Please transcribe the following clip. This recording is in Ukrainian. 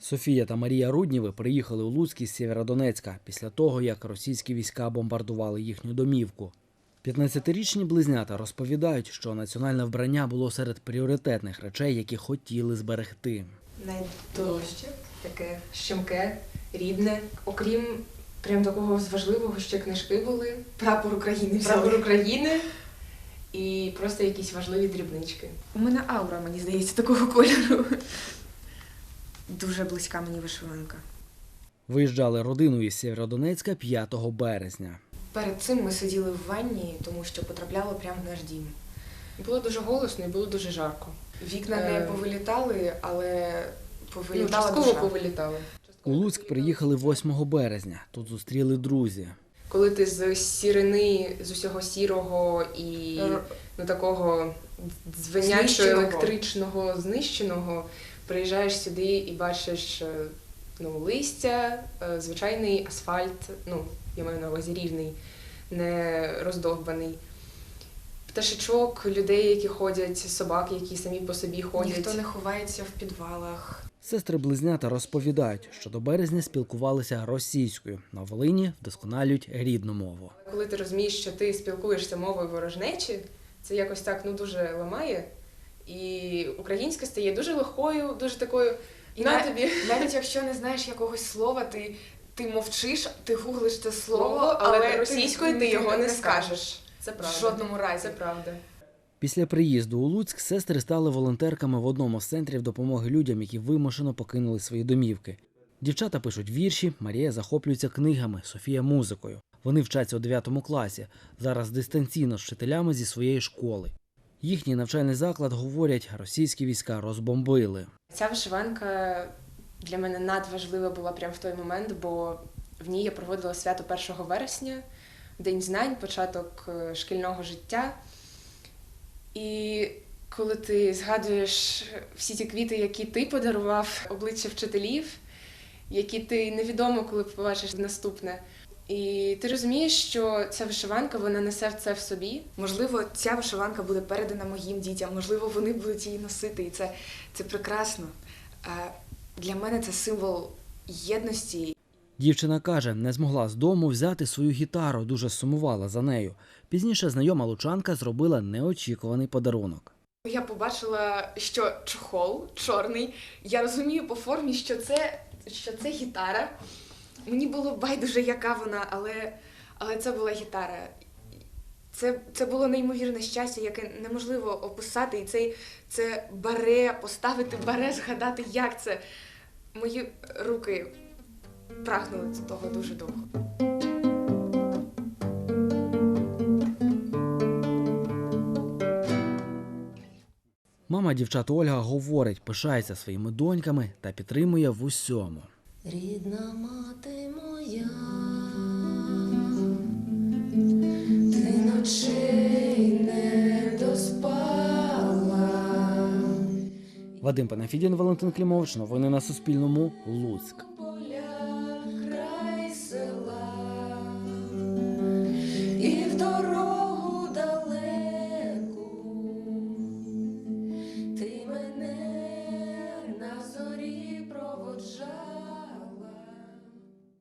Софія та Марія Рудніви приїхали у Луцьк із Сєвєродонецька після того, як російські війська бомбардували їхню домівку. 15-річні близнята розповідають, що національне вбрання було серед пріоритетних речей, які хотіли зберегти. найдорожче, таке щемке, рідне. Окрім прям такого важливого, ще книжки були, Прапор України взяли. прапор України і просто якісь важливі дрібнички. У мене аура, мені здається, такого кольору. Дуже близька мені вишиванка. Виїжджали родиною із Сєвєродонецька 5 березня. Перед цим ми сиділи в ванні, тому що потрапляли прямо в наш дім. Було дуже голосно і було дуже жарко. Вікна Е. не повилітали, але Ну, повилітала частково душа. повилітали. У Луцьк приїхали 8 березня. Тут зустріли друзі. Коли ти з сірини, з усього сірого і ну такого дзвенячого електричного знищеного, приїжджаєш сюди і бачиш е, ну, листя, е, звичайний асфальт, ну, я маю на увазі рівний, не роздовбаний. Пташечок, людей, які ходять, собак, які самі по собі ходять. Ніхто не ховається в підвалах. Сестри-близнята розповідають, що до березня спілкувалися російською. На Волині вдосконалюють рідну мову. Коли ти розумієш, що ти спілкуєшся мовою ворожнечі, це якось так ну дуже ламає. І українська стає дуже легкою, дуже такою. І на на- тобі Навіть якщо не знаєш якогось слова, ти, ти мовчиш, ти гуглиш це слово, слово, але, російською ти його не скажеш. Це В жодному разі. Це правда. Після приїзду у Луцьк сестри стали волонтерками в одному з центрів допомоги людям, які вимушено покинули свої домівки. Дівчата пишуть вірші, Марія захоплюється книгами, Софія музикою. Вони вчаться у 9 класі, зараз дистанційно з вчителями зі своєї школи. Їхній навчальний заклад, говорять, російські війська розбомбили. Ця вишиванка для мене надважлива була прямо в той момент, бо в ній я проводила свято 1 вересня, День знань, початок е, шкільного життя. І коли ти згадуєш всі ті квіти, які ти подарував, обличчя вчителів, які ти невідомо, коли побачиш наступне. І ти розумієш, що ця вишиванка вона несе це в собі, Можливо, ця вишиванка буде передана моїм дітям, можливо, вони будуть її носити, і це, це прекрасно. Для мене це символ єдності. Дівчина каже, не змогла з дому взяти свою гітару, дуже сумувала за нею. Пізніше знайома лучанка зробила неочікуваний подарунок. Я побачила, що чохол чорний. Я розумію по формі, що це, що це гітара. Мені було байдуже, яка вона, але, але це була гітара. Це, це було неймовірне щастя, яке неможливо описати. І це, це баре, поставити баре, згадати, як це. Мої руки прагнули до того дуже довго. Мама дівчат Ольга говорить, пишається своїми доньками та підтримує в усьому. Рідна мати моя, ти ночей не доспала. Вадим Панафідін, Валентин Клімович. Новини на Суспільному. Луцьк.